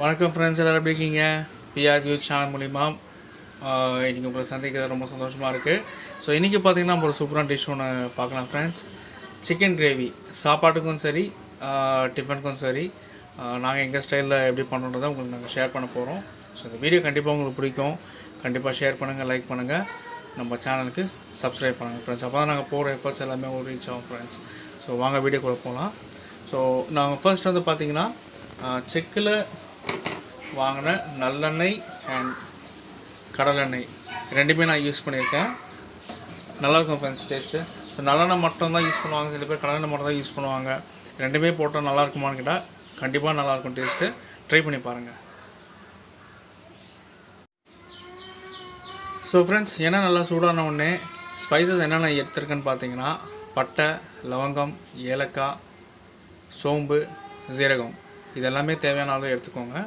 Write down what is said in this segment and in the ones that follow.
வணக்கம் ஃப்ரெண்ட்ஸ் எல்லோரும் எப்படி இருக்கீங்க? பிஆர் வியூ சேனல் மூலிமா இன்றைக்கி உங்களை சந்திக்கிறது ரொம்ப சந்தோஷமாக இருக்குது ஸோ இன்றைக்கி பார்த்தீங்கன்னா நம்ம ஒரு சூப்பரான டிஷ் ஒன்று பார்க்கலாம் ஃப்ரெண்ட்ஸ் சிக்கன் கிரேவி சாப்பாட்டுக்கும் சரி டிஃபனுக்கும் சரி நாங்கள் எங்கள் ஸ்டைலில் எப்படி பண்ணுறதை உங்களுக்கு நாங்கள் ஷேர் பண்ண போகிறோம் ஸோ இந்த வீடியோ கண்டிப்பாக உங்களுக்கு பிடிக்கும். கண்டிப்பாக ஷேர் பண்ணுங்கள் லைக் பண்ணுங்கள் நம்ம சேனலுக்கு சப்ஸ்கிரைப் பண்ணுங்கள் ஃப்ரெண்ட்ஸ் அப்போ தான் நாங்கள் போகிற எஃபர்ட்ஸ் எல்லாமே ஒரு ரீச் ஆகும் ஃப்ரெண்ட்ஸ் ஸோ வாங்க வீடியோக்குள்ளே போகலாம் ஸோ நாங்கள் ஃபர்ஸ்ட் வந்து பார்த்திங்கன்னா செக்கில் வாங்கின நல்லெண்ணெய் அண்ட் கடலெண்ணெய். ரெண்டுமே நான் யூஸ் பண்ணியிருக்கேன். நல்லாயிருக்கும் ஃப்ரெண்ட்ஸ் டேஸ்ட்டு ஸோ நல்லெண்ணெய் மட்டும் தான் யூஸ் பண்ணுவாங்க. சில பேர் கடலெண்ணெய் மட்டும் தான் யூஸ் பண்ணுவாங்க. ரெண்டுமே போட்டால் நல்லா இருக்குமான்னு கேட்டால் கண்டிப்பாக நல்லாயிருக்கும் டேஸ்ட்டு ட்ரை பண்ணி பாருங்கள் ஸோ ஃப்ரெண்ட்ஸ் என்ன நல்லா சூடான உடனே ஸ்பைசஸ் என்னென்ன எடுத்திருக்கேன்னு பார்த்தீங்கன்னா பட்டை லவங்கம் ஏலக்காய் சோம்பு ஜீரகம். இதெல்லாமே தேவையான அளவு எடுத்துக்கோங்க.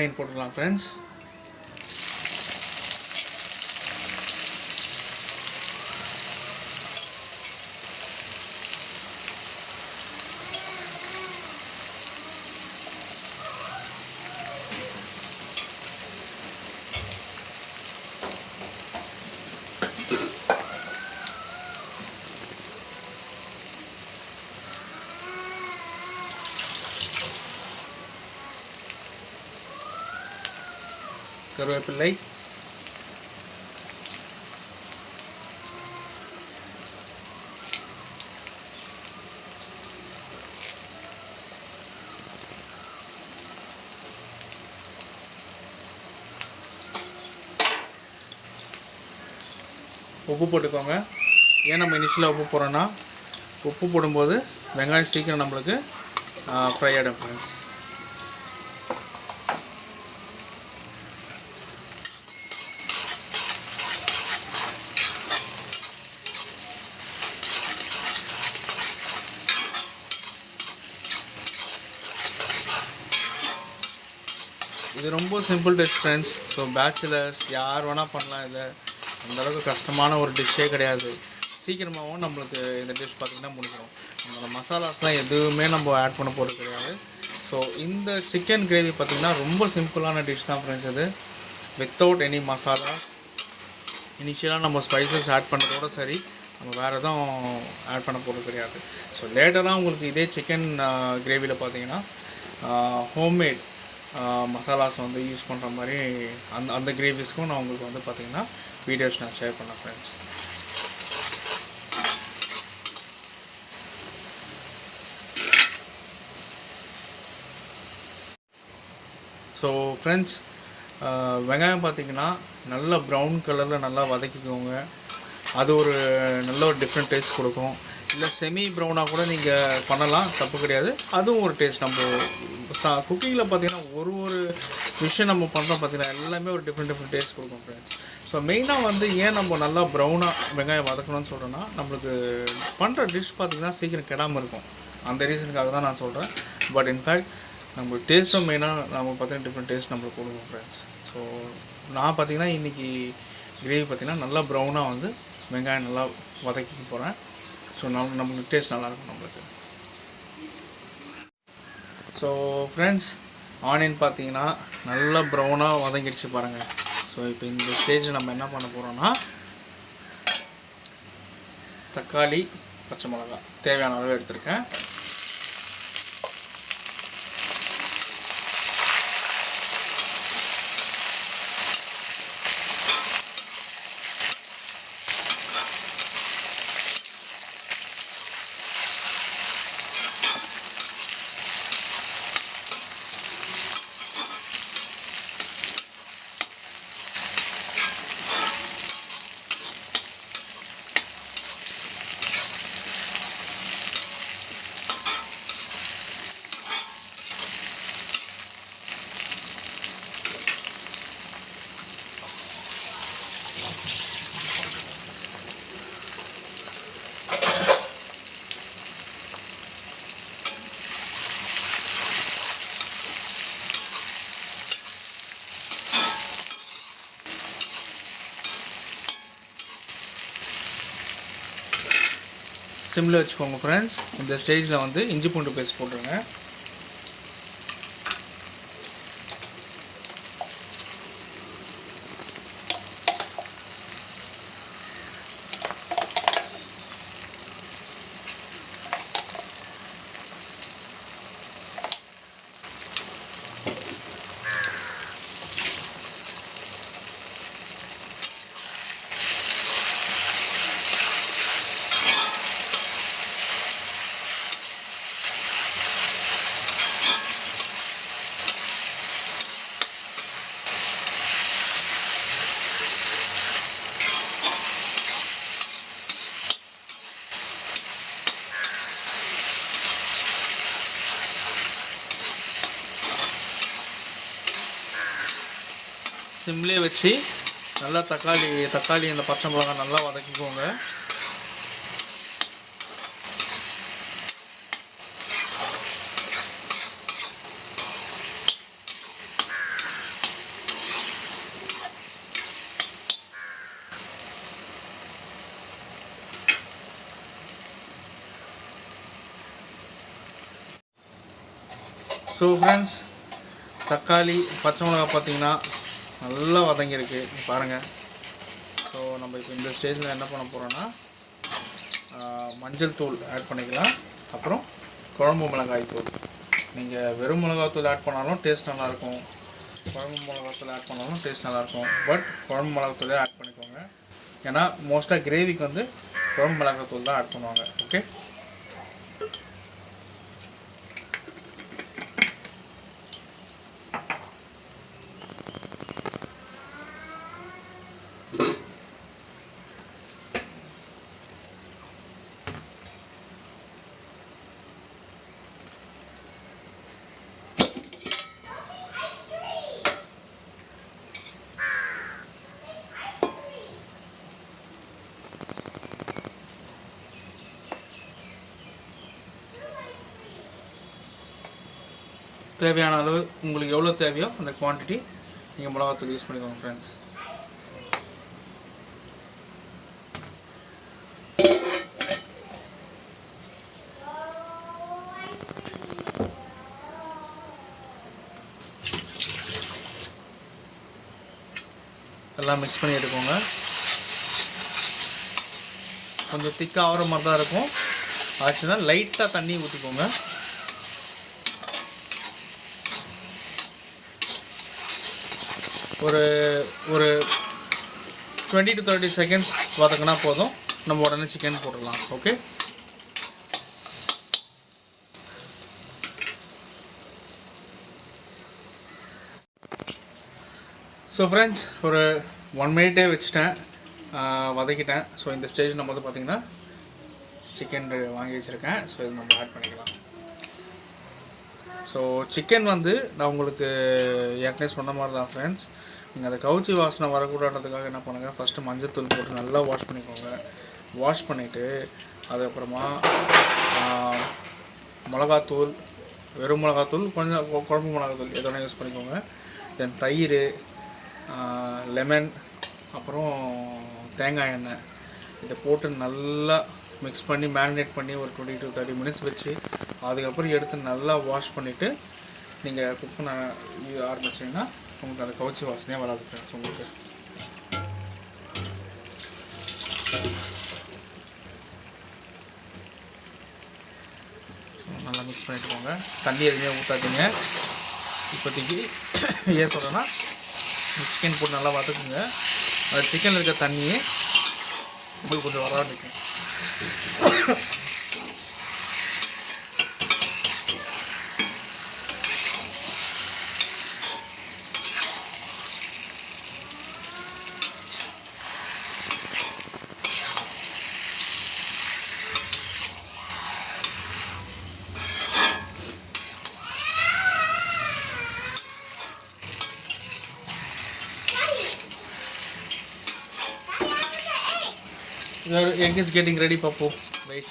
ஆனியன் போட்டுடலாம் ஃப்ரெண்ட்ஸ் கருவேப்பிள்ளை உப்பு போட்டுக்கோங்க. ஏன் நம்ம இனிஷியலாக உப்பு போகிறோன்னா உப்பு போடும்போது வெங்காயம் சீக்கிரம் நம்மளுக்கு ஃப்ரை ஆகிடும் ஃப்ரெண்ட்ஸ் இது ரொம்ப simple dish friends so bachelors யார் வேணால் பண்ணலாம் இதை. அந்தளவுக்கு கஷ்டமான ஒரு டிஷ்ஷே கிடையாது. சீக்கிரமாகவும் நம்மளுக்கு இந்த டிஷ் பார்த்திங்கன்னா முடிஞ்சிடும் நம்மளோட மசாலாஸ்லாம் எதுவுமே நம்ம ஆட் பண்ண போகிறது கிடையாது. ஸோ இந்த சிக்கன் கிரேவி பார்த்திங்கன்னா ரொம்ப சிம்பிளான டிஷ் தான் ஃப்ரெண்ட்ஸ் இது. வித்தவுட் எனி மசாலா இனிஷியலாக நம்ம ஸ்பைசஸ் ஆட் பண்ணுறதோட சரி. நம்ம வேறு எதுவும் ஆட் பண்ண போகிறது கிடையாது. ஸோ லேட்டராக உங்களுக்கு இதே சிக்கன் கிரேவியில் பார்த்தீங்கன்னா ஹோம்மேட் மசாலாஸ் வந்து யூஸ் பண்ணுற மாதிரி அந்த அந்த கிரேவிஸ்க்கும் நான் உங்களுக்கு வந்து பார்த்திங்கன்னா வீடியோஸ் நான் ஷேர் பண்ணேன் ஃப்ரெண்ட்ஸ் ஸோ ஃப்ரெண்ட்ஸ் வெங்காயம் பார்த்திங்கன்னா நல்ல ப்ரௌன் கலரில் நல்லா வதக்கிக்கோங்க. அது ஒரு நல்ல ஒரு டிஃப்ரெண்ட் டேஸ்ட் கொடுக்கும். இல்லை செமி ப்ரௌனாக கூட நீங்கள் பண்ணலாம் தப்பு கிடையாது. அதுவும் ஒரு டேஸ்ட் நம்ம சா குக்கிங்கில் பார்த்தீங்கன்னா ஒரு ஒரு விஷயம் நம்ம பண்ணுறோம் பார்த்தீங்கன்னா எல்லாமே ஒரு டிஃப்ரெண்ட் டிஃப்ரெண்ட் டேஸ்ட் கொடுக்கும் ஃப்ரெண்ட்ஸ் ஸோ மெயினாக வந்து ஏன் நம்ம நல்லா ப்ரௌனாக வெங்காயம் வதக்கணும்னு சொல்கிறேன்னா நம்மளுக்கு பண்ணுற டிஷ் பார்த்திங்கன்னா சீக்கிரம் கெடாமல் இருக்கும். அந்த ரீசனுக்காக தான் நான் சொல்கிறேன் பட் இன்ஃபேக்ட் நம்ம டேஸ்ட்டும் மெயினாக நம்ம பார்த்தீங்கன்னா டிஃப்ரெண்ட் டேஸ்ட் நம்மளுக்கு கொடுக்கும் ஃப்ரெண்ட்ஸ் ஸோ நான் பார்த்தீங்கன்னா இன்றைக்கி கிரேவி பார்த்திங்கன்னா நல்லா ப்ரௌனாக வந்து வெங்காயம் நல்லா வதக்கி போகிறேன் ஸோ நம்ம நம்மளுக்கு டேஸ்ட் நல்லாயிருக்கும் நம்மளுக்கு. ஸோ ஃப்ரெண்ட்ஸ் ஆனியன் பார்த்தீங்கன்னா நல்லா ப்ரௌனாக வதங்கிடுச்சு பாருங்கள் ஸோ இப்போ இந்த ஸ்டேஜ் நம்ம என்ன பண்ண போகிறோன்னா தக்காளி பச்சை மிளகா தேவையான அளவு எடுத்திருக்கேன். சிம்மில் வச்சுக்கோங்க ஃப்ரெண்ட்ஸ் இந்த ஸ்டேஜில் வந்து இஞ்சி பூண்டு பேஸ்ட் போட்டுருங்க. சிம்லேயே வச்சு நல்லா தக்காளி தக்காளி இந்த பச்சை மிளகாய் நல்லா வதக்கிக்கோங்க. ஸோ ஃப்ரெண்ட்ஸ் தக்காளி பச்சை மிளகாய் பார்த்தீங்கன்னா நல்லா வதங்கியிருக்கு பாருங்கள் ஸோ நம்ம இப்போ இந்த ஸ்டேஜில் என்ன பண்ண போகிறோன்னா மஞ்சள் தூள் ஆட் பண்ணிக்கலாம். அப்புறம் குழம்பு மிளகாய் தூள். நீங்கள் வெறும் மிளகாய் தூள் ஆட் பண்ணாலும் டேஸ்ட் நல்லாயிருக்கும். குழம்பு மிளகாத்தூள் ஆட் பண்ணாலும் டேஸ்ட் நல்லாயிருக்கும். பட் குழம்பு மிளகாய் தூளே ஆட் பண்ணிக்கோங்க. ஏன்னா மோஸ்ட்டாக கிரேவிக்கு வந்து குழம்பு மிளகாய் தூள் தான் ஆட் பண்ணுவாங்க. ஓகே தேவையான அளவு உங்களுக்கு எவ்வளோ தேவையோ அந்த குவான்டிட்டி நீங்கள் மிளகாத்தூள் யூஸ் பண்ணிக்கோங்க ஃப்ரெண்ட்ஸ் எல்லாம் மிக்ஸ் பண்ணி எடுக்கோங்க. கொஞ்சம் திக்காக ஆகிற மாதிரி தான் இருக்கும். ஆச்சுன்னா லைட்டாக தண்ணி ஊற்றிக்கோங்க ஒரு ஒரு டுவெண்ட்டி டு தேர்ட்டி செகண்ட்ஸ் வதக்கினா போதும். நம்ம உடனே சிக்கன் போட்டுடலாம். ஓகே ஸோ ஃப்ரெண்ட்ஸ் ஒரு ஒன் மினிட்டே வச்சுட்டேன். வதக்கிட்டேன். ஸோ இந்த ஸ்டேஜ் நம்ம வந்து பார்த்திங்கன்னா சிக்கன் வாங்கி வச்சுருக்கேன். ஸோ இது நம்ம ஆட் பண்ணிக்கலாம். ஸோ சிக்கன் வந்து நான் உங்களுக்கு ஏற்கனவே சொன்ன மாதிரி தான் ஃப்ரெண்ட்ஸ் நீங்கள் அந்த கவுச்சி வாசனை வரக்கூடாதுக்காக என்ன பண்ணுங்கள் ஃபஸ்ட்டு மஞ்சத்தூள் போட்டு நல்லா வாஷ் பண்ணிக்கோங்க. வாஷ் பண்ணிவிட்டு அதுக்கப்புறமா மிளகாத்தூள் வெறும் மிளகாத்தூள் கொஞ்சம் குழம்பு மிளகாத்தூள் எது யூஸ் பண்ணிக்கோங்க. தென் தயிர் லெமன் அப்புறம் தேங்காய் எண்ணெய். இதை போட்டு நல்லா மிக்ஸ் பண்ணி மேரினேட் பண்ணி ஒரு டுவெண்ட்டி டூ தேர்ட்டி மினிட்ஸ் வச்சு அதுக்கப்புறம் எடுத்து நல்லா வாஷ் பண்ணிவிட்டு நீங்கள் குக் பண்ண ஆரம்பிச்சிங்கன்னா உங்களுக்கு அந்த கவுச்சி வாசனையாக வராது உங்களுக்கு. நல்லா மிக்ஸ் பண்ணிட்டுக்கோங்க. தண்ணி எதுவுமே ஊற்றாதீங்க இப்போதைக்கு ஏன் சொல்கிறேன்னா சிக்கன் போட்டு நல்லா வதக்குங்க. அந்த சிக்கனில் இருக்க தண்ணியே உங்களுக்கு கொஞ்சம் வராமல் வராட்டிக்கும் Ha ha ha. இருக்கும் இஸ் கெட்டிங் ரெடி பார்ப்போம் ready,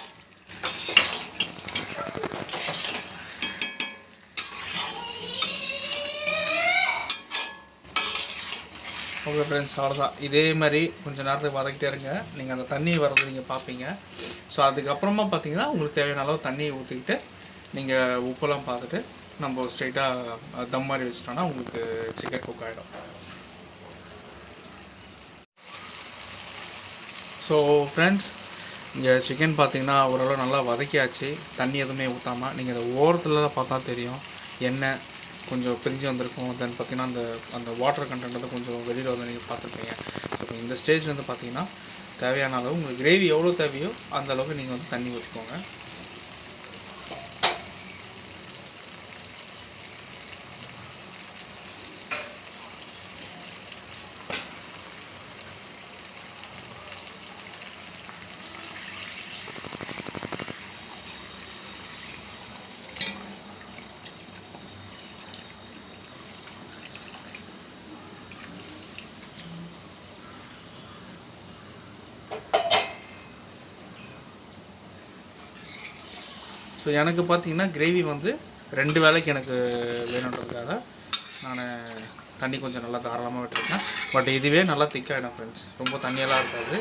ஓகே ஃப்ரெண்ட்ஸ் அவ்வளோதான் இதே மாதிரி கொஞ்சம் நேரத்துக்கு வதக்கிட்டே இருங்க. நீங்கள் அந்த தண்ணி வரது நீங்கள் பார்ப்பீங்க. ஸோ அதுக்கப்புறமா பார்த்தீங்கன்னா உங்களுக்கு தேவையான அளவு தண்ணியை ஊற்றிக்கிட்டு நீங்கள் உப்பெல்லாம் பார்த்துட்டு நம்ம ஸ்ட்ரைட்டாக தம் மாதிரி வச்சிட்டோன்னா உங்களுக்கு சிக்கன் குக் ஆகிடும் ஸோ ஃப்ரெண்ட்ஸ் இங்கே சிக்கன் பார்த்தீங்கன்னா ஓரளவு நல்லா வதக்கியாச்சு. தண்ணி எதுவுமே ஊற்றாமல் நீங்கள் அதை ஓரத்தில் தான் பார்த்தா தெரியும். எண்ணெய் கொஞ்சம் பிரிஞ்சு வந்திருக்கும். தென் பார்த்தீங்கன்னா அந்த அந்த வாட்டர் கண்டென்ட் வந்து கொஞ்சம் வெளியில் வந்து நீங்கள் பார்த்துருப்பீங்க. ஸோ இந்த ஸ்டேஜ் வந்து பார்த்தீங்கன்னா தேவையான அளவு உங்களுக்கு கிரேவி எவ்வளோ தேவையோ அந்த அளவுக்கு நீங்கள் வந்து தண்ணி ஊற்றிக்கோங்க ஸோ எனக்கு பார்த்தீங்கன்னா கிரேவி வந்து ரெண்டு வேளைக்கு எனக்கு வேணுன்றதுக்காக நான் தண்ணி கொஞ்சம் நல்லா தாராளமாக விட்டுருக்கேன். பட் இதுவே நல்லா திக்காகிடும் ஃப்ரெண்ட்ஸ் ரொம்ப தண்ணியெல்லாம் இருக்காது.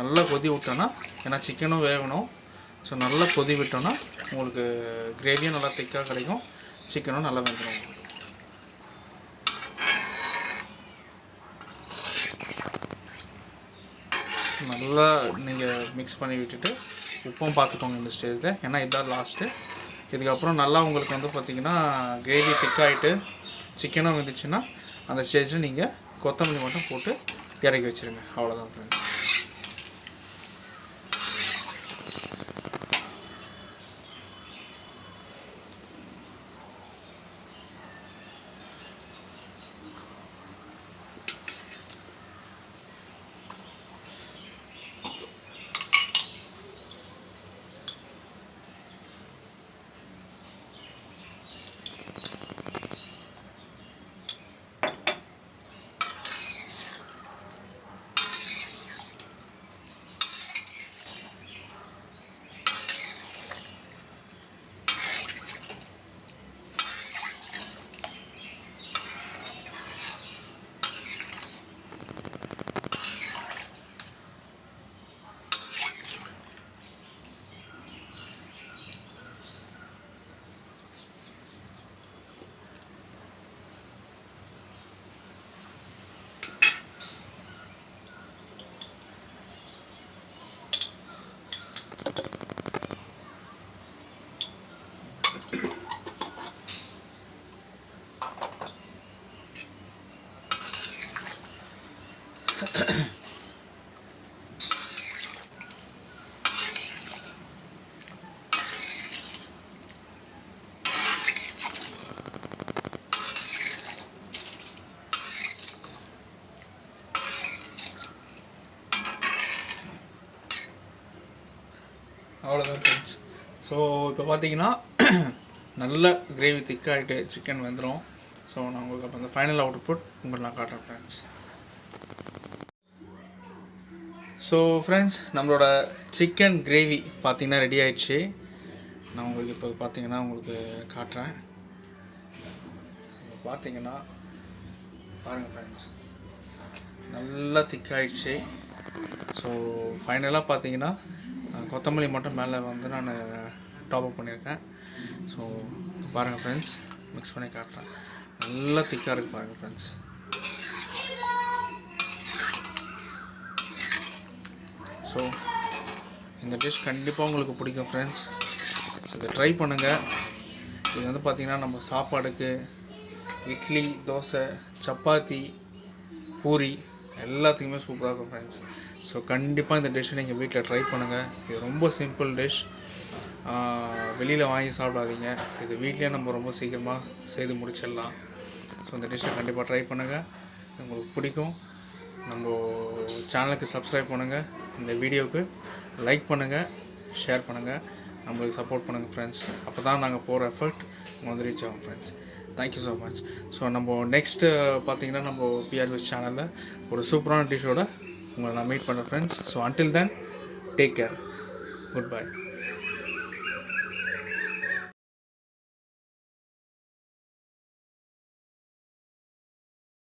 நல்லா கொதி விட்டோன்னா ஏன்னா சிக்கனும் வேகணும். ஸோ நல்லா கொதி விட்டோன்னா உங்களுக்கு கிரேவியும் நல்லா திக்காக கிடைக்கும். சிக்கனும் நல்லா வெந்துடும் நல்லா நீங்கள் மிக்ஸ் பண்ணி விட்டுட்டு உப்பும் பார்த்துக்கோங்க இந்த ஸ்டேஜில் ஏன்னா இதுதான் லாஸ்ட்டு இதுக்கப்புறம் நல்லா உங்களுக்கு வந்து பார்த்திங்கன்னா கிரேவி திக்காகிட்டு சிக்கனும் வந்துச்சுன்னா அந்த ஸ்டேஜில் நீங்கள் கொத்தமல்லி மட்டும் போட்டு இறக்கி வச்சுருங்க. அவ்வளோதான் ஃப்ரெண்ட்ஸ் ஸோ இப்போ பார்த்தீங்கன்னா நல்ல கிரேவி திக்காகிட்டு சிக்கன் வந்துடும் ஸோ நான் உங்களுக்கு அப்போ அந்த ஃபைனல் அவுட்புட் உங்களுக்கு நான் காட்டுறேன் ஃப்ரெண்ட்ஸ் ஸோ ஃப்ரெண்ட்ஸ் நம்மளோட சிக்கன் கிரேவி பார்த்திங்கன்னா ரெடி ஆயிடுச்சு. நான் உங்களுக்கு இப்போ பார்த்தீங்கன்னா உங்களுக்கு காட்டுறேன். இப்போ பார்த்தீங்கன்னா பாருங்கள் ஃப்ரெண்ட்ஸ் நல்லா திக்காயிடுச்சு ஸோ ஃபைனலாக பார்த்தீங்கன்னா கொத்தமல்லி மட்டும் மேலே வந்து நான் டாப் அப் பண்ணியிருக்கேன். ஸோ பாருங்கள் ஃப்ரெண்ட்ஸ் மிக்ஸ் பண்ணி காட்டுறேன். நல்லா திக்காக இருக்குது பாருங்கள் ஃப்ரெண்ட்ஸ் ஸோ இந்த டிஷ் கண்டிப்பாக உங்களுக்கு பிடிக்கும் ஃப்ரெண்ட்ஸ் ஸோ இதை ட்ரை பண்ணுங்கள் இது வந்து பார்த்திங்கன்னா நம்ம சாப்பாடுக்கு இட்லி தோசை சப்பாத்தி பூரி எல்லாத்துக்குமே சூப்பராக இருக்கும் ஃப்ரெண்ட்ஸ் ஸோ கண்டிப்பாக இந்த டிஷ்ஷை நீங்கள் வீட்டில் ட்ரை பண்ணுங்கள் இது ரொம்ப சிம்பிள் டிஷ் வெளியில் வாங்கி சாப்பிடாதீங்க. இது வீட்லேயே நம்ம ரொம்ப சீக்கிரமாக செய்து முடிச்சிடலாம். ஸோ இந்த டிஷ்ஷை கண்டிப்பாக ட்ரை பண்ணுங்கள் உங்களுக்கு பிடிக்கும். நம்ம சேனலுக்கு சப்ஸ்கிரைப் பண்ணுங்கள் இந்த வீடியோவுக்கு லைக் பண்ணுங்கள் ஷேர் பண்ணுங்கள் நம்மளுக்கு சப்போர்ட் பண்ணுங்கள் ஃப்ரெண்ட்ஸ் அப்போ தான் நாங்கள் போகிற எஃபர்ட் உங்களுக்கு ரீச் ஆகும் friends thank you so much so நம்ம நெக்ஸ்ட்டு பார்த்தீங்கன்னா நம்ம பிஆர்விஎஸ் சேனலில் ஒரு சூப்பரான டிஷ்ஷோட உங்களை நான் மீட் பண்ணுறேன் friends so until then take care good bye